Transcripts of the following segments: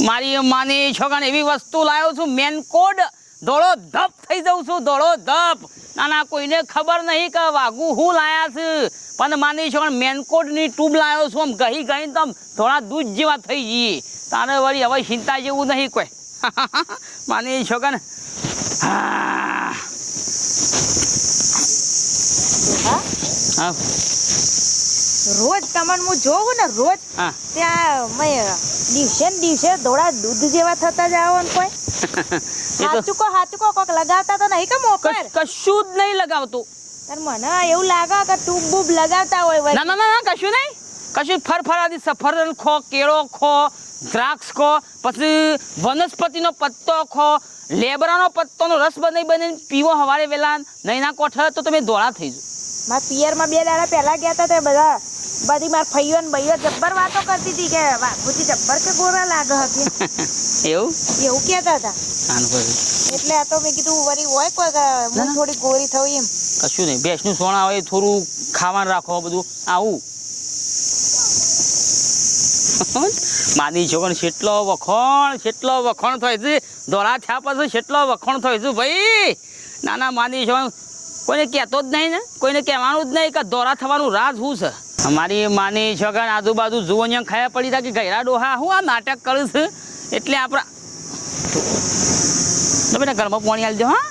મારી માની છોકરાને એવી વસ્તુ લાવ્યો છું મેન કોડ ધોળો ધપ થઈ જઉં છું ધોળો ધપ. ના ના કોઈને ખબર નહીં કે વાગુ હું લાયા છે. પણ માની છો મેનકોડની ટ્યુબ લાવ્યો છું આમ ગહી ગઈને તો આમ થોડા દૂધ જેવા થઈ જઈએ તારે વળી હવે ચિંતા જેવું નહીં કોઈ. માની છો કે હા? હા. રોજ તમને હું જોઉં ને રોજ ત્યાં મેં દિવસે ને દિવસે ધોળા દૂધ જેવા થતા જ આવો ને કોઈ. તો હાચુકો હાચુકો કોક લગાવતા તો નહીં કે મોકર કશ- જ નહીં લગાવતું. તાર મને એવું લાગે કે ટૂબ બૂબ લગાવતા હોય. ના ના ના કશું નહીં. કશું ફરફરાદી સફરજન ખો કેળો ખો દ્રાક્ષ ખો પછી વનસ્પતિનો પત્તો ખો લેબરાનો પત્તોનો રસ બનાવી બને પીવો હવારે વેલા નહીં ના કોઠે તો તમે ધોળા થઈ જાઓ. મારા પિયરમાં બે દાડા પહેલા ગયા હતા તે બધા બધી માર ફૈયો ને ભૈયો જબ્બર વાતો કરતી હતી કે વાઘુજી જબ્બર કે ગોરા લાગે હતી એવું? એવું કહેતા હતા. એટલે આ તો મેં કીધું વરી હોય કોઈ હું થોડી ગોરી થયું એમ. કશું નહીં. ભેંસનું સોણા હોય થોડું ખાવાનું રાખો બધું. આવું. માની છોકરો છેટલો વખણ છેટલો વખણ થાય છે. ધોળા છાપ છે છેટલો વખણ થાય છે ભાઈ. નાના માની છોકરો કોઈને કહેતો જ નહીં ને? કોઈને કહેવાનું જ નહીં કે દોરા થવાનું રાજ શું છે? અમારી માની છોકરા આજુબાજુ જુઓ જુવનિયા ખાયા પડી હતા કે ગયરા ડોહા હું આ નાટક કરું છું? એટલે આપણા તો બેટા ઘરમાં પાણી આલજો હા?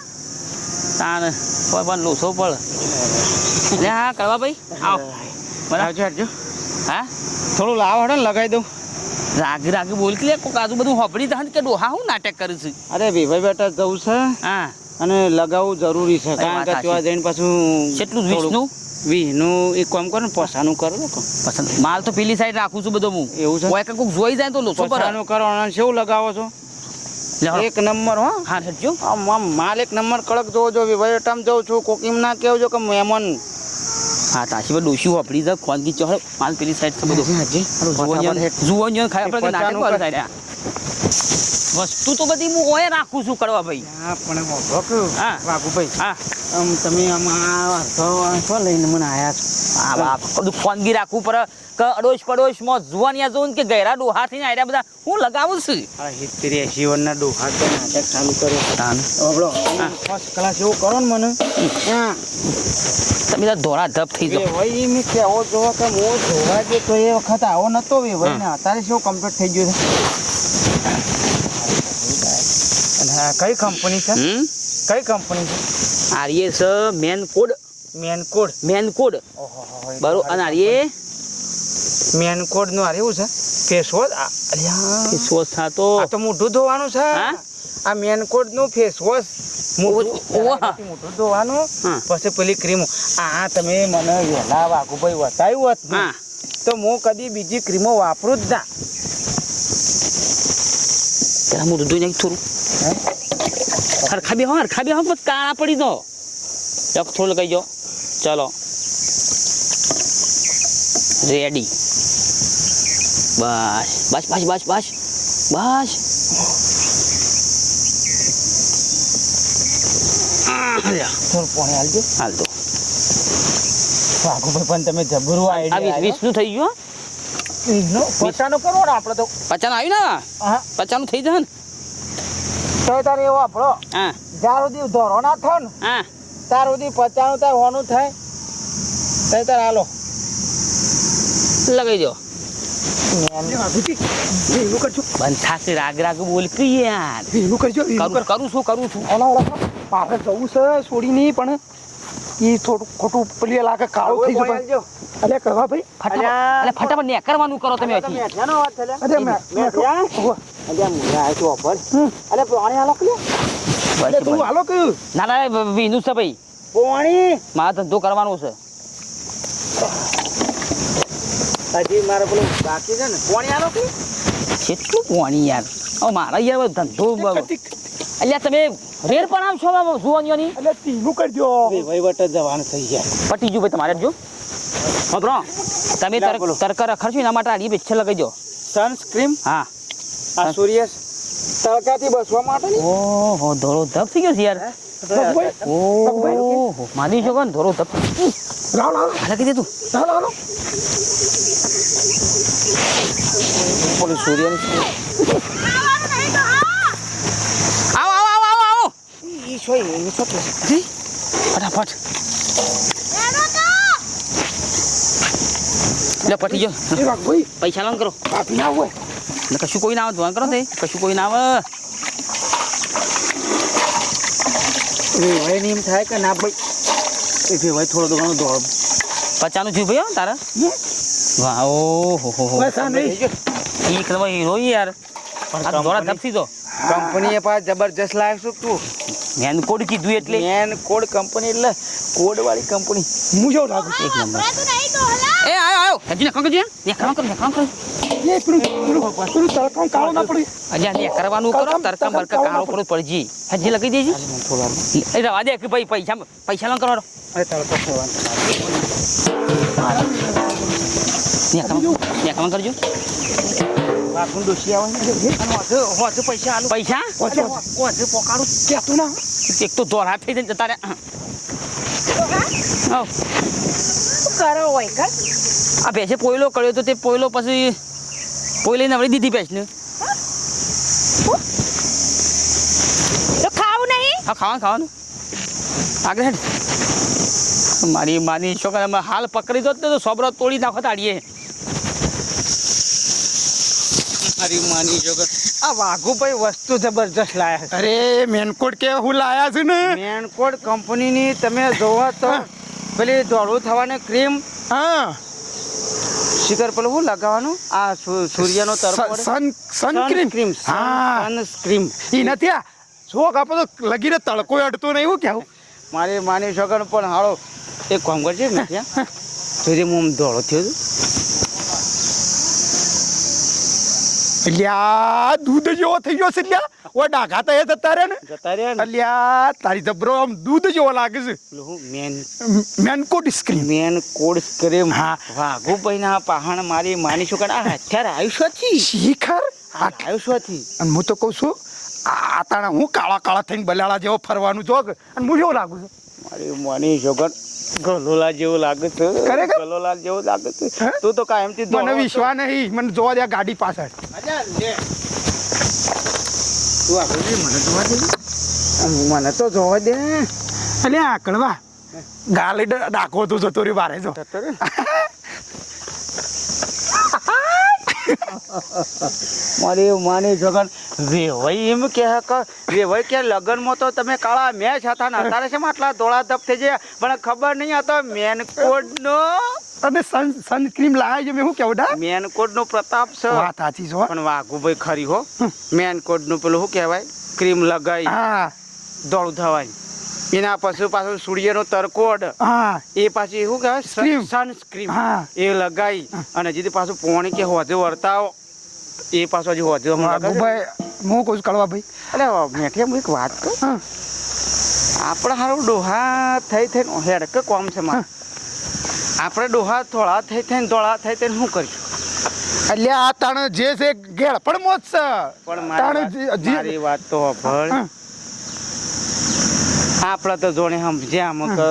તાન કોઈ પણ લોસો પડ લે હા કરવા ભાઈ આવ. બરાબર. આવજો આવજો. હા? થોડું લાવ હડો ને લગાવી દઉં. રાગી રાગી બોલ કે લે કોક આજુ બધું હોપડી થાય કે ડોહા હું નાટક કરું છું? અરે ભાઈ બેટા જવું છે. હા. અને લગાવવું જરૂરી છે. કારણ કે ત્યાં જઈને પાછું કેટલું વીસનું? વીસનું એક કામ કરો ને પસાનું કરો પસંદ માલ તો પેલી સાઈડ રાખું છું બધો હું. એવું છે? કોઈ કંઈક જોઈ જાય તો લોસો પસાનું કરો અને શું લગાવો છો? એક નંબર હો. હા આમ માલ એક નંબર કડક જોવો જો ભાઈ બેટામાં જઉં છું કોકીમ ના કહેજો કે મહેમાન. હા તાશી પર ડોશી હોપડી જાય ખોનગી ચહળ માલ પેલી સાઈડ છે બધું. જુઓ જુઓ ખાયા પડે નાટક પચાનું સાઈડ. વસ્તુ તો બધી હું ઓય રાખું છું કરવા ભાઈ. હા પણ હા. વાઘુભાઈ હા. આમ તમે આમ આ અડધો લઈને મને આયા છો? હા બાપ બધું ફોનગી રાખવું પડે. કે અડોશ પડોશમાં જુવાનિયા જોઉં કે ગયરા ડોહા થઈને આવ્યા બધા હું લગાવું છું. આ હિતરી જીવનના ડોહા તો નાટક ચાલુ કર્યો. તાન. હબળો ફર્સ્ટ ક્લાસ એવું કરો ને મને. હા. તમે તો ધોળા ધપ થઈ જાઓ. ભાઈ મેં કેવો જોવા કે હું જોવા જે તો એ વખત આવો નતો વે ભાઈ ને. અત્યારે શું કમ્પ્લીટ થઈ ગયું છે? અને કઈ કંપની છે? કઈ કંપની છે? આર્ય છે man code. Man code? Man code. બરો અને આર્ય મેન કોડનું આ એવું છે? ફેસ વોશ અલ્યા. સોસ થાતો આ તો મોઢું ધોવાનું છે? આ મેન કોડનું ફેસ વોશ મોઢું ધોવાનું. પછી પેલી ક્રીમ આ તમે મને વહેલા વાઘુભાઈ બતાવ્યું હોત હા. તો હું કદી બીજી ક્રીમો વાપરું જ ના. પેલા હું દૂધ નાખી થોડું. હે? હરખા બે હો હરખા બે હો બસ કાળા પડી દો. એક થોડું લગાઈ જો ચલો. રેડી બસ બસ બસ બસ બસ બસ. હાલ તો. પણ તમે જબરું આ વીસ આઈડિયા થઈ ગયું પચાનો ને આપણે તો. પચાનું આવ્યું ને? પચાનું થઈ જાય ને? તો તારે એવો આપણો હા. જ્યાર સુધી ધોરો ના થાય ને હા. ત્યાર સુધી પચાનું તાર હોનું થાય. તઈ તાર હાલો. લગાઈ દો. બંધ થાશે રાગ રાગ બોલ કે યાર. કરું છું કરું છું. આપણે જવું છે છોડી નહીં પણ એ થોડું ખોટું પેલી લાગે કાળું થઈ જશે અરે કરવા ભાઈ ફટાફટ. અલે ફટાફટ ને કરવાનું કરો તમે હજી અરે મેં બસ, અરે તું બસ. હાલો કે? ના ના વિનુ છે ભાઈ. પાણી? મારા ધંધો કરવાનો છે. હજી મારે પેલું બાકી છે ને. પાણી આલો કે? કેટલું પાણી યાર? હવે મારા યાર ધંધો અલ્યા તમે રેડ પણ આવશો જુવાનીઓની એટલે તીનું કરજો. વહીવટ જવાનું થઈ ગયા. પટી ગયું ભાઈ તમારે જો. ખબરો તમે. તરક રખડશો એના માટે આડી બેચ્છે લગાઈ દો સનસ્ક્રીમ હા. આ સૂર્ય તડકાથી બસવા માટે ઓહો ધોળો ધપ થઈ ગયો છે યાર. ઓહો માની શકો ને ધોળો ધપ લાવ લાવ હાલે કીધું લાવ. પેલું સૂર્યનું આવો આવો આવો આવો આવો ઈ છો. એ જી? ફટાફટ. લે પટી ગયો. પૈસા લોન કરો. કાપી ના હોય. ને કશું કોઈ ના આવે ધોરણ કરો તે. કશું કોઈ ના આવે. વેવાય એમ થાય કે ના ભાઈ. એ વેવાય થોડો ઘણો દોડ પચાનું થયું ભાઈ તારા? વાહ હો હો ઈ ખબર હીરો યાર. આ દોડા ધપસી તો કંપનીએ પાસ જબરજસ્ત લાગશું તું? મેન કોડ કીધું એટલે? મેન કોડ કંપની એટલે કોડ વાળી કંપની. હું જો લાગુ એક નંબર. એ આયો આયો. હજી ને કંકજી ને કામ કર ને કામ કર એ પેલું પેલું પેલું તરકામ કાળો ના પડી. હજી ને કરવાનું કરો તરકા બરકા કાળો પડો. પડજી. હજી લગી દેજી. એ રવા દે કે ભાઈ પૈસા પૈસા લોન કરો અરે તરકો થવાનો ને કામ ને કામ કરજો. બાપનું ડોસી આવે પૈસા આલું. પૈસા? વાંચો વધુ પોકાડું ના? એક તો દોરા થઈ જાય જતા રે કરો હોય કર આ ભેંસે પોયલો કર્યો તો તે પોયલો પછી પોયલી નવડી દીધી ભેંસને. ખાવું નહીં? હા ખાવાનું ખાવાનું. આગળ મારી માની છોકરા હાલ પકડી દો તો સોબરો તોડી નાખો તાડીએ મારી માની જોગર આ વાઘુભાઈ વસ્તુ જબરજસ્ત લાયા અરે મેનકોટ કે હું લાયા છે ને? છે મેનકોડ કંપનીની તમે જોવો તો પેલી દોડું થવાની ક્રીમ હા. શિખર પેલું શું લગાવવાનું? આ સૂર્યનો તરફ સન સન ક્રીમ હા. સનસ્ક્રીમ ઈ નથી આ. શોખ આપણે તો લગીને તડકો અડતો નહીં એવું કેવું મારી માની છોકર પણ હાળો એક કામ કરજે ને ત્યાં. હું આમ દોડો થયો છું. અલ્યા દૂધ જેવો થઈ ગયો છે અલ્યા. ઓ ડાઘા તો એ જતા રે ને. જતા અલ્યા તારી જબરો આમ દૂધ જેવો લાગે છે. Man man code scream man code scream હા. વાઘુભાઈ ના પહાણ મારી માની છોકર આ હથિયાર આયુષ્યથી. શિખર આયુષ્ય આયુષ્યથી. અને હું તો કહું છું આ તાણા હું કાળા કાળા થઈને બલાળા જેવો ફરવાનું જોગ. અને હું જેવો લાગુ છું. મારી માની છોકર ગલોલા જેવું લાગે છે. ખરેખર? ગલોલા જેવું લાગે છે. તું તો કાયમથી મને. વિશ્વાસ નહીં. મને જોવા દે ગાડી પાછળ. તું આગળ મને જોવા દે. મને તો જોવા દે. અલે આ ગાલી ડાકો તું જતો રહ્યો બારે જો. મારી માની છોકર વેવાઈ એમ કે વેવાઈ કે લગનમાં તો તમે કાળા મેચ હતા ને અત્યારે છે આટલા ધોળા ધપ થઈ જાય પણ ખબર નહીં આ તો મેન કોડનો અને સન સનક્રીમ લાયા છે મેં શું કેવું ડા મેન કોડનો પ્રતાપ છે. વાત સાચી છો પણ વાઘુભાઈ ખરી હો. મેન કોડનું પેલું શું કહેવાય? ક્રીમ લગાવી હા. દોડું થવાય એના પછી પાછું સૂર્યનો તરકોડ. હા. એ પાછી શું કે કહેવાય સનસ્ક્રીમ હા. એ લગાઈ અને હજી પાછું પોણી કે હોજે વર્તાવ. એ પાછું હજી હોજે ભાઈ હું કહું છું ભાઈ. અરે મેઠે હું એક વાત કર આપણે હારું ડોહા થઈ થઈને હેડક કોમ છે મારે. આપણે ડોહા થોડા થઈ થઈને ધોળા થઈ થઈને શું કરીશું? એટલે આ તાણ જે છે ગેળ પણ મોજ છે. પણ મારી વાત- તો હા. આપણે તો જોણે સમજ્યા કે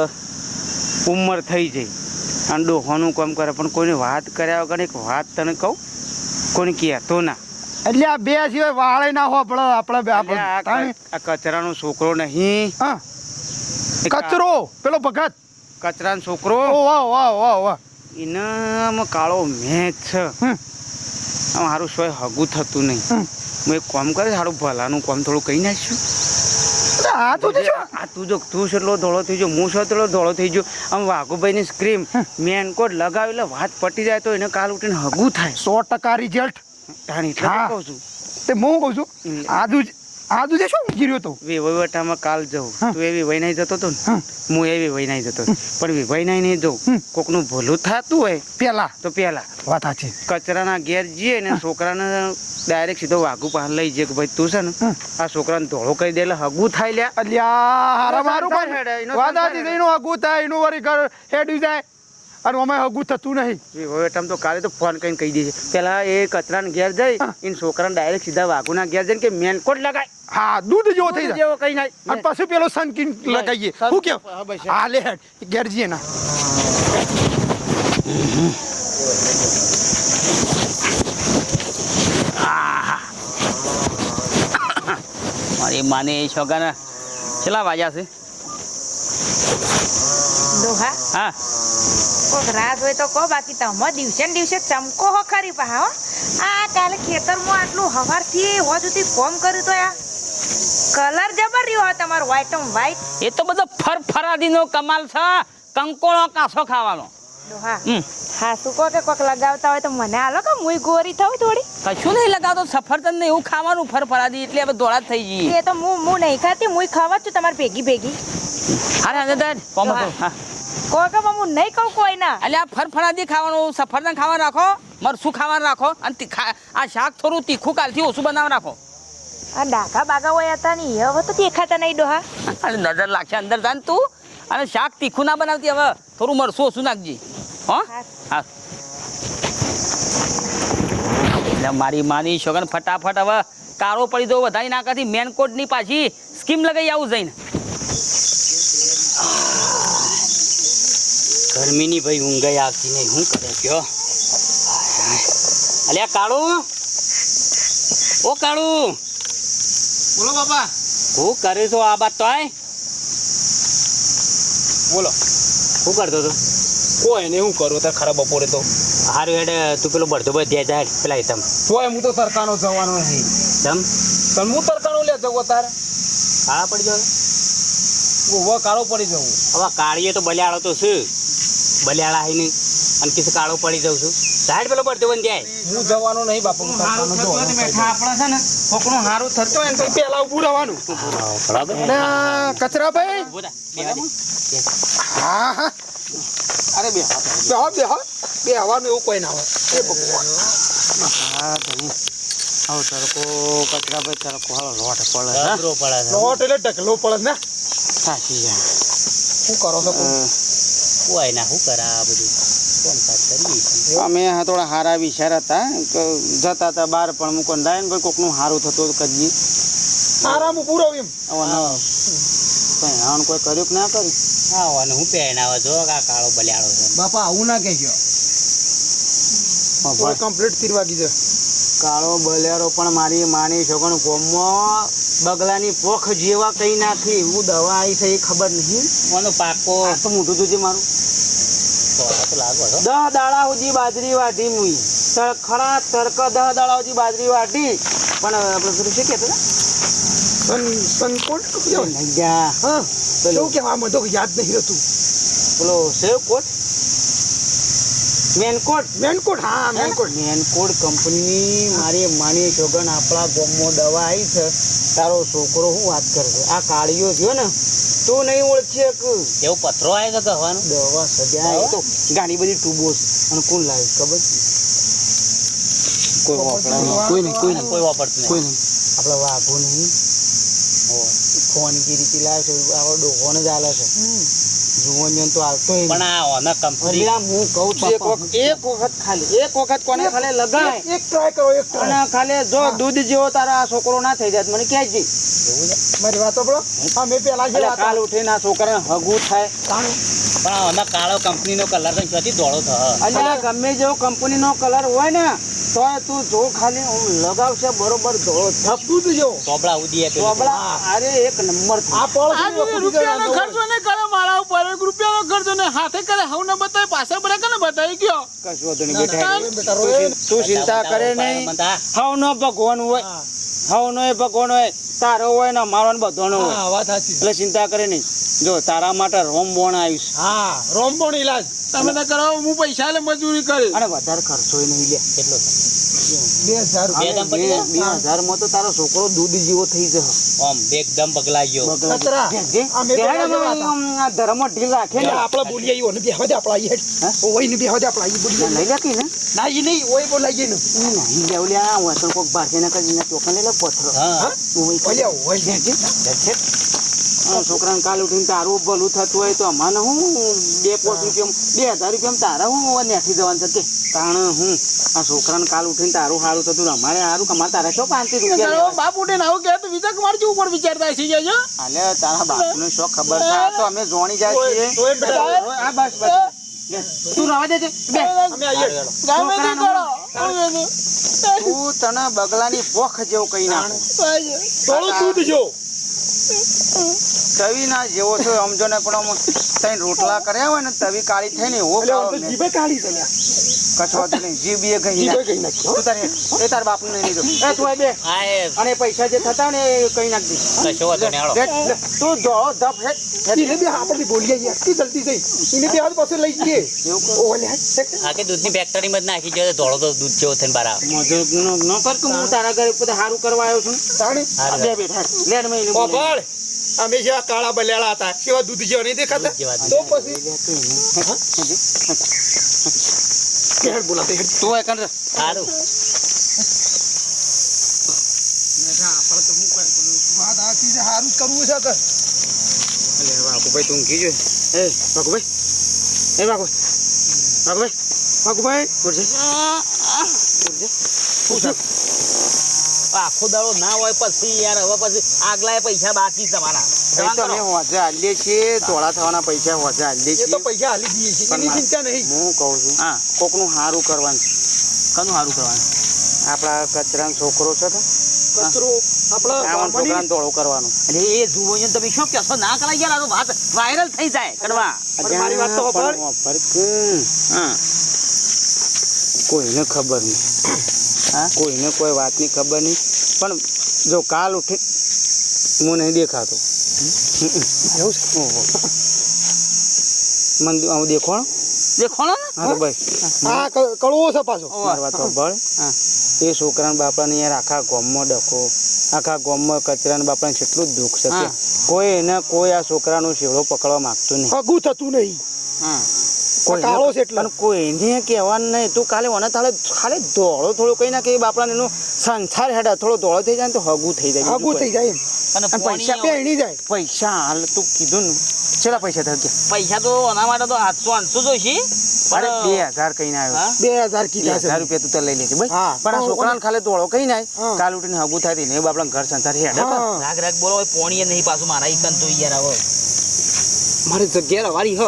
ઉંમર થઈ જઈ અને ડોહોનું કામ કરે પણ કોઈને વાત કર્યા વગર એક વાત તને કહું? કોઈને કહેતો ના. એટલે આ બે સિવાય વાળે ના હો આપણે આપણે બે આ કચરાનો છોકરો નહીં. કચરો! પેલો ભગત. કચરાનો છોકરો. વાહ વાહ વાહ વાહ. એનામાં કાળો મેચ છે. આમ સારું સોય હગું થતું નહીં. હું એક કામ કરે સારું ભલાનું કામ થોડું કહી નાખ્યું આ તો જો આ તું જો તું એટલો ધોળો થઈ ગયો હું એટલો ધોળો થઈ ગયો. આમ વાઘુભાઈની સ્ક્રીમ મેન કોટ લગાવી એટલે વાત પટી જાય તો એને કાલ ઉઠીને હગું થાય. સો ટકા રિઝલ્ટ તાણી. તો કહું છું. તે હું કહું છું. આજુ જ આજુ જે શું ગીર્યો તો. વી વહીવટામાં કાલ જવું તું એવી વૈનાઈ જતો તો હું. એવી વૈનાઈ જતો પણ વી વૈનાઈ નહીં જવું કોકનું ભલું થતું હોય પેલા. તો પેલા. વાત સાચી. કચરાના ઘેર જઈએ ને છોકરાને ડાયરેક્ટ સીધો વાઘુ પાસે લઈ જઈએ કે ભાઈ તું છે ને. આ છોકરાને ધોળો કરી દે એટલે હગું થાય લ્યા. અલ્યા મારું પણ. હેડે, વાત સાચી એનું હગું થાય એનું વરી ઘર હેડ્યું જાય. અને અમે હગું થતું નહીં. વિભાઈ તો કાલે તો ફોન કરીને કહી દેજે. પેલા એ કચરાને ઘેર જઈ હા. એને છોકરાને ડાયરેક્ટ સીધા વાઘુના ઘેર જઈને કે મેનકોટ લગાય. હા દૂધ જેવો થઈ જાય. જેવો કઈ નાય અને પછી પેલો સનકીન લગાવીએ. શું કેવું હા, લે હેડ. ઘેર જઈએ ના. મારી માને એ છોકરાને કેટલા વાગ્યા છે. હા. કોક રાત હોય તો કહો બાકી તમે દિવસે ને દિવસે ચમકો હો ખરી પા હો. આ કાલે ખેતરમાં આટલું હવારથી હોજ સુધી કોમ કર્યું તો આ કલર જબર રહ્યો હોય તમારો વ્હાઈટ ઓન વ્હાઈટ એ તો બધો ફરફરાદીનો કમાલ છે. કંકોળો કાસો ખાવાનો. હા શું કહો કે કોક લગાવતા હોય તો મને હાલો કે મુય ગોરી થઉં થોડી. કશું નહીં લગાવતો સફરજન ને એવું ખાવાનું ફરફરાદી એટલે હવે દોડા થઈ જઈએ. એ તો હું હું નહીં ખાતી મુય ખાવા છું તમારી ભેગી ભેગી. અરે અંદર કોમ હા. કહો કે હું નહીં કહું કોઈ ના એટલે આ ફરફરાદી ખાવાનું સફરજન ખાવાનું રાખો મરસું ખાવા રાખો? અને આ શાક થોડું તીખું કાલથી ઓછું બનાવ રાખો. આ ડાકા બાગા હોય હતા નહીં હવે તો દેખાતા નહીં ડોહા. અને નજર લાગશે અંદર જાન તું. અને શાક તીખું ના બનાવતી હવે થોડું મરસું ઓછું નાખજે. હો? હા. એટલે મારી માની શોગન ફટાફટ હવે કારો પડી દો વધારી નાકાથી મેન કોટની પાછી સ્કીમ લગાવી આવું જઈને. ગરમીની ભાઈ ઊંઘાઈ આવતી નહીં. હું કરે કયો અલ્યા કાળું? ઓ કાળું! બોલો બાપા. હું કરે છો આ બાત તો આય બોલો. શું કરતો હતો? કોઈ ને હું કરું? તાર ખરાબ બપોરે તો. હારું હેડ તું પેલો બળતો ભાઈ ત્યાં જાય પેલા તમ. કોઈ હું તો તરકાનો જવાનો નહીં. તમ? તમ હું તરકાનો લે જવો તાર હા પડી જાવ કાળો પડી જવું હવે કાળીએ તો બલ્યાળો તો છે બલિયાળા આવીને નહીં અને કિસ કાળો પડી જાઉં છું. સાઈડ પેલો બળતો બંધ જાય હું જવાનો નહીં બાપુ હું તરકાનો જવાનો આપણા છે. ને કોકનું હારું થતું હોય ને તો પેલા ઉભું રહેવાનું. બરાબર કચરા ભાઈ હા હા. અરે બે બેહો બેહો. બે હવાનું એવું કોઈ ના હોય. એ ભગવાન. હા તડકો કચરા ભાઈ તડકો. હાલો લોટ પડે. લોટ એટલે ઢકલો પડે ને. સાચી શું કરો છો? કોઈ ના શું કરે આ બધું. અમે હા થોડા હારા વિચાર હતા. કે જતા હતા બહાર પણ મૂકો ડાયન ભાઈ કોકનું હારું થતું તો કરીએ. આરામ પૂરો એમ? હવે ના. કઈ કર્યું કે ના કર્યું? હા અને હું પહેણાવા જો આ કાળો બલિયાળો છે. બાપા આવું ના કહેજો. હા, કમ્પ્લીટ તીર વાગી જાય કાળો બલેરો પણ મારી માની છોકરાનું કોમમાં બગલાની પોખ જેવા કઈ નાખી હું દવા આવી છે એ ખબર નહીં. મને પાકો? તો મોટું તું છે મારું સોળા તો લાગો છો દહ દાડા સુધી બાજરી વાટી મુઈ. તરખડા તરક દહ દાડા સુધી બાજરી વાટી પણ આપણે પેલું શું કહેતો સન કોટ નહીં ગયા હ. પેલો શું કહેવા? મને તો યાદ નહીં હતું પેલો સેવ કોટ? મેનકોટ મેનકોટ હા મેનકોટ. મેનકોટ કંપનીની મારી માની છોકન આપણા ગોમો દવા આવી છે. તારો છોકરો શું વાત કરશે આ કાળીઓ થયો ને તું નહીં ઓળખી એક. એવો પથરો આવ્યો છે કહેવાનો? દવા સજા આવી તો ઘણી બધી ટ્યુબો છે. અને કોણ લાવી ખબર છે? કોઈ વાપરા નહીં કોઈ નહીં. કોઈ નહીં. કોઈ વાપરતું કોઈ નહીં. આપણે વાઘો નહીં. ફોન કી રીતે લાવે છે આપણો ડોહોને જ હાલે છે. જુવાનિયન તો આવતો પણ આ ઓના કંપની હું કહું છું એક વખત એક વખત ખાલી એક વખત કોને ખાલી લગાય. એક ટ્રાય કરો એક અને ટ્રાય ખાલી જો દૂધ જેવો તારો આ છોકરો ના થઈ જાય મને કહેજી મારી વાતો સાંભળો હા મેં પેલા જે કાલ ઉઠીને આ છોકરાને હગું થાય. પણ આ ઓના કાળો કંપનીનો કલર તો ક્યાંથી ધોળો થયો અને ગમે જેવો કંપનીનો કલર હોય ને તો તું જો ખાલી હું લગાવશે બરોબર ધોળો થપ દૂધ જો ચોપડા ઉદી આપે. ચોબડા અરે એક નંબર આ પળ રૂપિયાનો ખર્ચો ને કરે ઉપર એક રૂપિયાનો ખર્ચો ને હાથે કરે હું ને બતાવી પાછા બરે કને બતાવી ગયો? કશું વાંધો નહીં બેઠા બેટા તું ચિંતા કરે નહીં. હાવ ન ભગવાન હોય. હાવ નો એ ભગવાન હોય તારો હોય ને મારો ને બધો નો હોય. હા વાત સાચી. એટલે ચિંતા કરે નહીં. જો તારા માટે રોમ બોણ આવીશ હા રોમબોણ ઈલાજ. તમે તો કરાવો હું પૈસા લે મજૂરી કરી. અને વધારે ખર્ચો નહીં લે. કેટલો બે હજારમાં તો તારો છોકરો દૂધ જેવો થઈ જશે. આમ એકદમ પગલાઈ ગયો. ધર્મ ઢીલ રાખે ને. આપણે બોલી બેહવા દે આપણા ઓય ને બેહવા દે આપણા બોલીએ. લઈ લે ને. ના ઈ નહીં ઓય બોલાઈએ ને. નહીં લેવું લે આ વસણ કોક ભારતી ના કરી ચોખા લઈ લે પથરો છોકરાને કાલ ઉઠીને તારું ભલું થતું હોય તો અમાને હું બે પોચ રૂપિયા બે હજાર રૂપિયા તારા હું નેઠી જવાનું કે કારણ હું આ છોકરાને કાલ ઉઠીને તારું સારું થતું અમારે સારું કમા તારે શું પાંચથી રૂપિયા? બાપ ઉઠીને આવું કે તો વિચાર મારે કેવું ઉપર વિચારતા છે હાલે તારા બાપને શું ખબર છે. તો અમે જોણી જાય છીએ. આ બસ બસ. તું રવા દેજે. બે. અમે આવીએ. ગામે કરો. તું તને બગલાની પોખ જેવું કહી નાખું. થોડું દૂધ જો. તવી ના જેવો છો સમજો ને પણ તઈ રોટલા કર્યા હોય ને તવી કાળી થઈ ને. એવો કાળો છે. કશો નહીં. કહી નાખ. તું તારે એ તાર બાપને નહીં લીધો. એ તું બે. હા અને પૈસા જે થતા ને એ કહી નાખજે કશો નહીં, તું ધપ બોલીએ જલ્દી થઈ. એને બી હાથ પાસે લઈ જઈએ. કે? દૂધની ફેક્ટરીમાં જ નાખી જોઈએ ધોળો તો દૂધ જેવો થઈને બહાર આવે. મજૂર નો- નો કર કે હું તારા ઘરે સારું હારું કરવા આવ્યો છું તાણે? બે બેઠ. લેડ મેં એને અમે જેવા કાળા બલેડા હતા કેવા દૂધ જેવા નહીં દેખાતા? તો જેવા તું. કેડ બોલાતે હેડ તું એ કર. સારું વાત આ ચીજ હારું કરવું છે કે અલે વાઘુભાઈ તું ગયો. એ વાઘુભાઈ એ વાઘુભાઈ વાઘુભાઈ વાઘુભાઈ ઉઠ જા. ઉઠ આખો દાડો ના હોય પછી યાર હવે પછી આગલા પૈસા બાકી તમારા એ તો અમે હોજે હાલીએ છીએ ધોળા થવાના પૈસા હોજે હાલીએ એ તો પૈસા હાલી દઈએ છીએ એની ચિંતા નહીં. હું કહું છું હા. કોકનું હારું કરવાનું. કનું સારું કરવાનું? આપણા કચરાનો છોકરો છે કે? કચરો આપણા છોકરાને ધોળો કરવાનો. એટલે એ જુઓ ને તમે શું કહેશો ના કરાય યાર તો વાત વાયરલ થઈ જાય કરવા મારી વાત તો કોઈને ખબર નહીં. હા? કોઈને કોઈ વાતની ખબર નહીં. પણ જો કાલ ઉઠી હું નહીં દેખાતો. એવું છે? મને આવું દેખોણ દેખોણ ને? હા તો ભાઈ. હા. કડવો છે પાછો. મારી વાત સાંભળ. હા. એ છોકરાના બાપાને યાર આખા ગોમમાં ડખો. આખા ગોમમાં કચરાના બાપાને કેટલું જ દુઃખ છે કોઈ એને કોઈ આ છોકરાનો શેવડો પકડવા માંગતું નહીં. હગું થતું નહીં. હા. કાળો છે એટલે. અને કોઈને કહેવાનું નહીં. તું કાલે ઓને તાળે ખાલી ધોળો થોડો કઈ નાખે એ બાપડાને એનો સંસાર હેડા થોડો ધોળો થઈ જાય ને તો હગું થઈ જાય હગું થઈ જાય અને પૈસા પોણી બે જાય. પૈસા હાલ તું કીધું ને. કેટલા પૈસા થયા પૈસા તો ઓના માટે તો આઠસો આઠસો જોઈશી અરે બે હજાર કઈ ના આવ્યો. બે હજાર કીધા હજાર રૂપિયા તું તો લઈ લેજે બસ હા. પણ આ છોકરાને ખાલી ધોળો કઈ નાય કાલ ઉઠીને હગું થાય ને બાપડા ઘર સંસાર હેડે રાગ રાગ બોલો પોણીએ પોણી નહીં પાછું મારા ઈકન તો યાર આવો. મારી જગ્યા વાળી હ.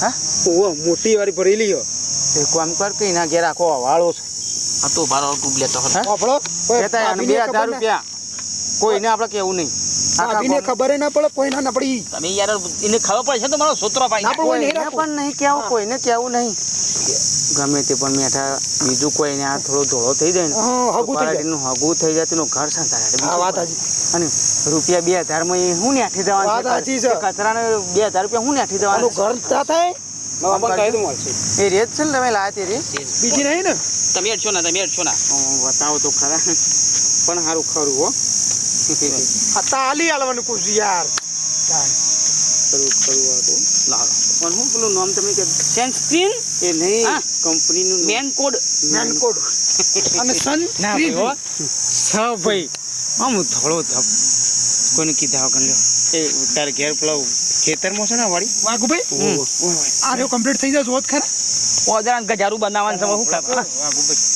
હા? ઓહો મોટી વાળી ભરેલી હ. એ કામ કર કે એના ઘેર આખો વાળો છે. આ તો બારો ટૂબ લેતો હતો. આપણો કોઈ કહેતા એને બે હજાર ખબર ના- રૂપિયા. કોઈને આપણે કેવું નહીં. ગામમાં- ખબર ના પડે કોઈ ના પડી તમે યાર એને ખબર પડશે તો મારો સૂત્રો ભાઈ. ના. પણ નહીં કેવું કોઈને કેવું નહીં. ગમે તે પણ મેઠા બીજું કોઈને આ થોડો ધોળો થઈ જાય ને હા, હગું થઈ જાય. પરાઠીનું હગું થઈ જાય તેનું ઘર હાચી. અને રૂપિયા બે હજારમાં એ હું નાઠી આઠી જવાનું કચરા ને બે હજાર રૂપિયા હું નાઠી આઠી જવાનું ઘર ના થાય? એ રેત છે ને તમે લાયા તે રે બીજી નહીં ને? તમે અડશો ના તમે અડશો ના. બતાવો તો ખરા. પણ સારું ખરું હો. આ તાલી આલવાનું પૂછ્યું યાર. ખરું ખરું હતું લાવો. પણ હું પેલું નામ તમે કે સેન્સ્ક્રીન? એ નહીં. કંપનીનું મેન કોડ મેનકોડ અને સન ના. ભાઈ છ ભાઈ. આમ ધોળો ધપ કોને કીધા વગર લ્યો. એ તારે ઘેર પેલા ખેતરમાં છે ને વાડી? વાળી વાઘુભાઈ હમ. આ રહ્યો કમ્પ્લીટ થઈ જશે હોત ખરા? ઓદરા ગજારું બનાવવાનું છે હવે શું ખબર વાઘુભાઈ.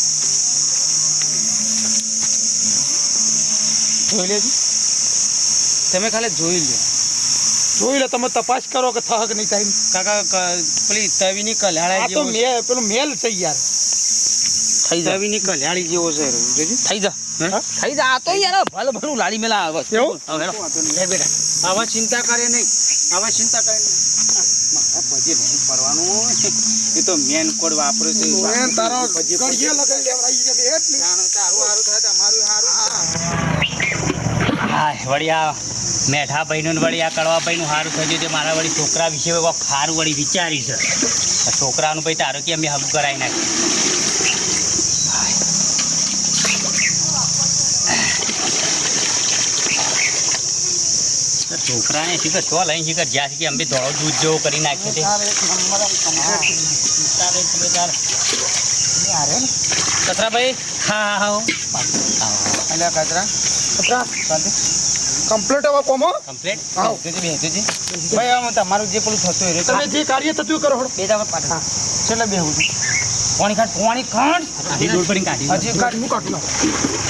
જોઈ લેજો. તમે ખાલી જોઈ લો જોઈ લે તમે તપાસ કરો કે થહક નહીં થાય. કાકા પેલી તવીની ની કલ્યાળી તો મે પેલું મેલ છે યાર. થઈ જા. તવીની કલ્યાળી જેવો છે જોજો થઈ જા. થઈ જા આ તો યાર ભલ ભલું લાડી મેલા આવે એવું? હવે લે બેટા. આવા ચિંતા કરે નહીં. આવા ચિંતા કરે નહીં. પછી નહીં પડવાનું એ તો મેન કોડ વાપરે છે. મેન તારો પજે ગળિયો લગાઈ લેવડાવી એટલે. તારું સારું થાય તમારું સારું હા. વળી આ મેઠા ભાઈનું ને વળી આ કડવા ભાઈનું સારું થયું તે મારા વળી છોકરા વિશે સારું વળી વિચાર્યું છે. છોકરાનું ભાઈ તારો કે અમે હગું કરાવી નાખ્યું છોકરાને શીખર છો લઈને શીખર જ્યાં શીખી અમે દોડો દૂધ જેવો કરી નાખ્યો કચરા ભાઈ હા હા હા કચરા કચરા કમ્પ્લીટ હવે કોમો કમ્પ્લીટ આવ. ભાઈ આમ તમારું જે પેલું થતું હોય તમે જે કાર્ય થતું કરો. બે દાવત પાછા છેલ્લે બે હું પાણી કાઢ પાણી કાઢ કાઢી દોડ પડીને કાઢી હજી કાઢ, હું કાઢું.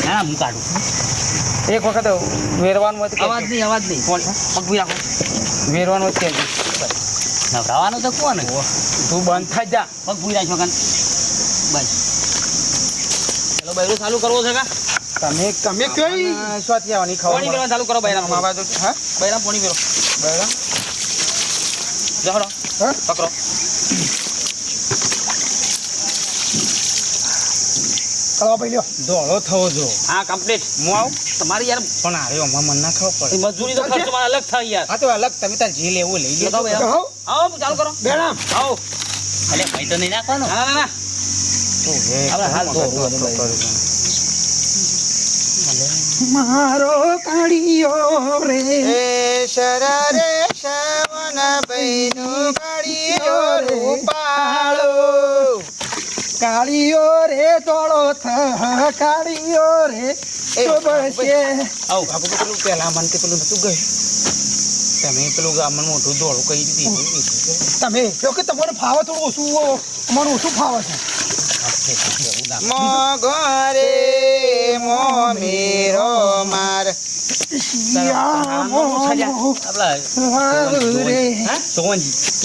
ના હું કાઢું. એક વખત વેરવાનું હોય અવાજ નહીં અવાજ નહીં. પગ ભી રાખો. વેરવાનું હોય તો કહેજો. નવરાવાનું તો કોણ તું બંધ થઈ જા. પગ ભૂઈ રાખો કાન. બસ ચલો બૈરું ચાલુ કરવો છે કા? તમે તમે કઈ? આ આવવાની પોણી ખબર પીવાનું ચાલુ કરો બૈરામ. મા બાજુ હા? બૈરામ પાણી પીરો બૈરામ? જહડો હા? પકડો. કળવા ભાઈ દોડો થવો જો. હા કમ્પ્લીટ હું આવું? તમારી યાર પણ મને ના ખબર પડે. મજૂરી તો ખર્ચો મારા અલગ થાય યાર. હા તો અલગ. તમે તાર જે લેવું લઈ તો લેજો. આવો ચાલુ કરો. બેરામ. આવો અલે ભાઈ તો નહીં નાખવાનો? ના ના ના. આપણે હાલ ધોવું મારો કાળિયો રે. એ શરરે બૈનો કાળિયો રે. પાળો કાળિયો રે તોળો થ કાળિયો રે. શોભશે આવું બાપુ પેલું પહેલા મન કે પેલું નતું ગયું? તમે પેલું ગામમાં મોટું દોડું કહી દીધી. તમે જો કે તમારે ફાવે થોડું ઓછું અમારું ઓછું ફાવે છે. મોગરે મો મેરો. માર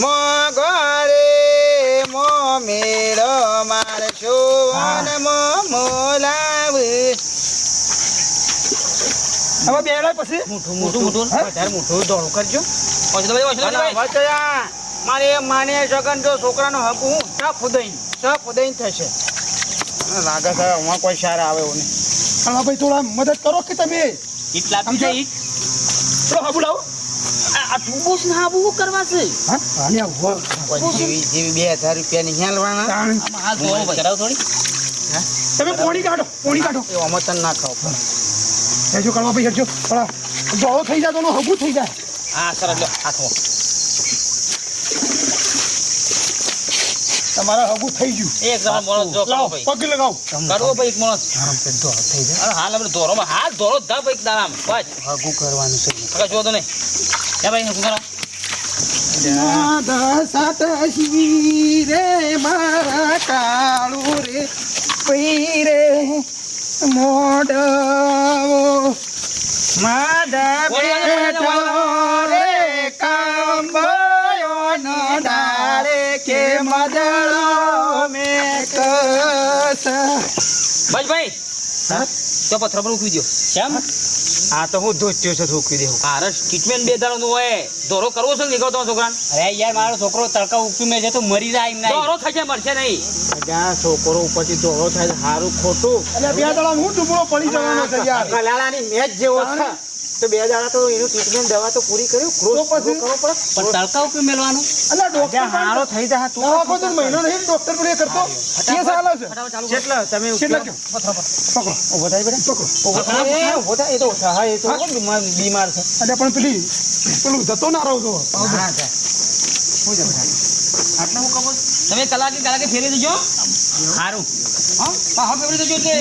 મોગરે મો મેરો. માર શોવન મો મોલાવ હવે બેડા પછી. મોટું મોટું મોટું. વધારે મોટું દોડું કરજો. મારે માને સગન જો છોકરાનો હક હું સફ ઉદય સફ ઉદય થશે. લાગે છે હું કોઈ સારા આવે એવું નહીં. હા ભાઈ થોડા મદદ કરો કે તમે? કેટલા સમજો? થોડો હાબુ લાવો. આ ટૂબોસ ના આબુ કરવા છે? હા જેવી જેવી બે હજાર હેલવાના ભાઈ. કરાવ થોડી? તમે પોણી કાઢો પોણી કાઢો. એ આમાં ના ખાવ. હેજો કળવા ભાઈ હેજો થોડા જોડો થઈ જાય તો હગું થઈ જાય. હા સરસ લો હાથમાં. તમારા હગું થઈ ગયું. એક જણા મોણસ જો કરો ભાઈ. પગ લગાવ. કરો ભાઈ એક મોણસ. દોડ થઈ જાય. અરે હાલ આપણે દોરોમાં હાથ દોરો ધપ એક આમ બસ. હગું કરવાનું છે. કાકા જો તો ને. એ ભાઈ શું કરો. માધા સાતશી રે મારા કાળુ રે પઈ રે મોડવો કોણી ભાઈ. તો પથ્થર પર ઉકવી દો કેમ? આ તો હું ધોત્યો છે ઠોકી દેવું. આરસ ટ્રીટમેન્ટ બે દાડો નું હોય. દોરો કરવો છે ને નીકળતો છોકરા અરે યાર મારો છોકરો તડકા ઉકતું મેં છે તો મરી જાય એમ નહીં. થઈ જાય મરશે નહીં. આ છોકરો ઉપરથી ધોરો થાય સારું ખોટું. એટલે બે દાડા હું ડૂબળો પડી જવાનો છે યાર. લાલાની મેચ જેવો છે. તો બે દાડા તો એનું ટ્રીટમેન્ટ દવા તો પૂરી કર્યું. ક્રોસ તો પછી? કરવો પડે. પણ તડકા ઉપર મેળવાનું અલા ડોક્ટર હારો થઈ જાય તું આખો દર મહિનો નહીં ડોક્ટર પર એ કરતો. કે ચાલે છે કેટલા તમે કેટલા પકડો. ઓ થાય બેટા. પકડો. ઓ થાય એ તો હા એ તો બીમાર બીમાર છે. અરે પણ પેલી પેલું જતો ના રહો છો હા જાય હું. જ આટલા હું કબો તમે કલાકે કલાકે ફેરી દેજો. સારું હા હા હા ફેરી દેજો કે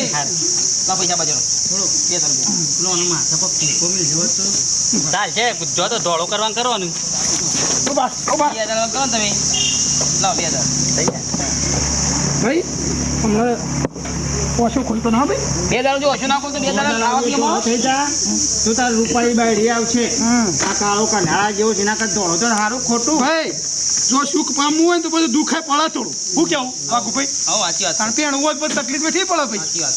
લા પૈસા બાજરો. જો તો ધોળો કરવાનું કરવાનું. કરો તમે. લાવો બે ભાઈ હમણાં ઓછું ખુલતો ના ભાઈ? બે હજાર જો ઓછું નાખો તો બે હજાર ખાવા થઈ જા. તું તાર રૂપાળી બાયડી આવશે. આ કાળો કનાળા જેવો છે એના કરતા ધોળો તો સારું ખોટું. ભાઈ જો સુખ પામવું હોય તો પછી દુખાય પડે થોડું. હું કેવું? બાકુ ભાઈ હા સાચી વાત કારણ હોય તકલીફ નથી પડે ભાઈ. સાચી વાત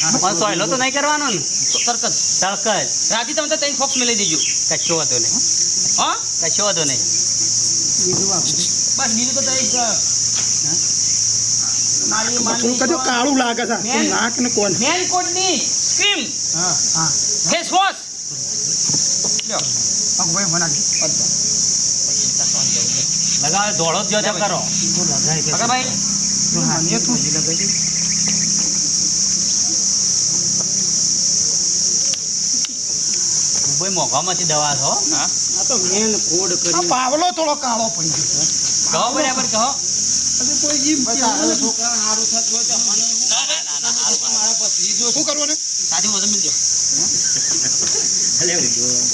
પણ સોયલો તો નહીં કરવાનો ને. તરત જ તડક જ રાતી તમે તો ત્રણ ફોક્સ મેળવી દેજો. કશો વાંધો નહીં. હા? કશો વાંધો નહીં. બસ બીજું તો તઈ કાળું લાગે છે. નાક ને કોણ? મેન હા હા. ફેસ વોશ બાકુ ભાઈ બનાવી લગાવે ધોળો જ જો કરો. ભાઈ મોઘામાંથી દવા છો? આ તો મેન કોડ કરી. પાવલો થોડો કાળો પડી ગયો કહો બરાબર કહો. હજી કોઈ જીમ તારા છોકરા સારું થતું હોય તો મને શું કરવાનું સાચું વજન મિલજો.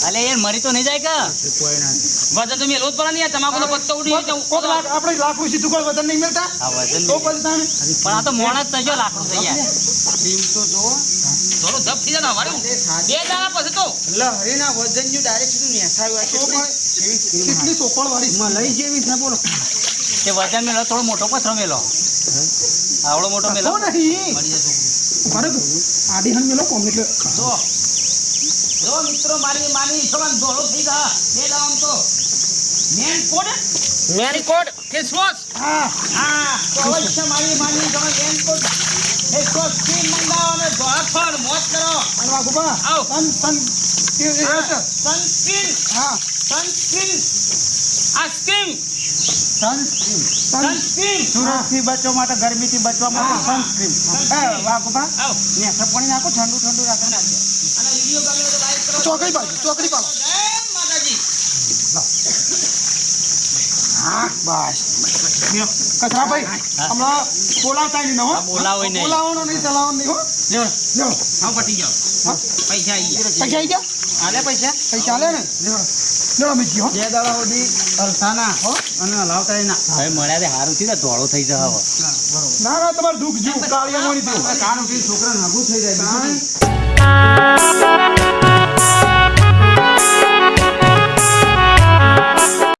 અલે યાર મરી તો નહીં જાય કે? કોઈ ના વજન તો મેલો જ પડે ને યાર તમાકુનો પત્તો ઉડી જાય કોક લાખ આપણે લાખનું સીધું કોઈ વજન નહીં મળતા? આ વજન તો પછી પણ આ તો મોણ જ થયો લાકડું થઈ જાય તો જો. થોડું થઈ જાય વાળું બે દાડા પછી તો. લહરીના વજન જો ડાયરેક્ટ સીધું નેસાયું તો હોય કેટલી ચોપડ વાળી મલાઈ જેવી છે બોલો. તે વજન મેલો થોડો મોટો પથરો મેલો આવડો મોટો મેલો નહીં. મળી આડી હન મેલો કોમ એટલે. જો. જો મિત્રો મારી માની છોકરાને ધોળો થઈ ગયા બે દામ તો. Man code man code face wash હા. હા. તો અવશ્ય મારી માની છોકરાને એમ કોડ ફેસ વોશ ક્રીમ મંગાવો અને ધોળા મોજ કરો. અને વાગુબા આવ. Sun sun. સનસ્ક્રીન હા. Sunscreen ice cream sunscreen sunscreen સુરતથી બચવા માટે ગરમીથી બચવા માટે સનસ્ક્રીન એ વાઘુબા આવ. ને પાણી નાખો ઠંડુ ઠંડુ રાખો અને વીડિયો ગમે તો લાઈક કરો. ચોકડી બાજુ ચોકડી પાડો જય માતાજી હા બસ. કચરાભાઈ હમણાં બોલાવતા નહીં હો. નહીં. બોલાવવાનો નહીં ચલાવવાનો નહીં હો. લ્યો લ્યો હા પટી જાઓ. પૈસા આવી ગયા. પૈસા આવી ગયા? આલે પૈસા. પૈસા આલે ને? અમે દાડા સુધી અલસાના હો અને હલાવતા ના હવે મળ્યા તે થયું ધોળો થઈ જશે હવે. ના ના તમારે દુઃખ જીવ કાળિયા ઉઠી છોકરા નાગું થઈ જાય.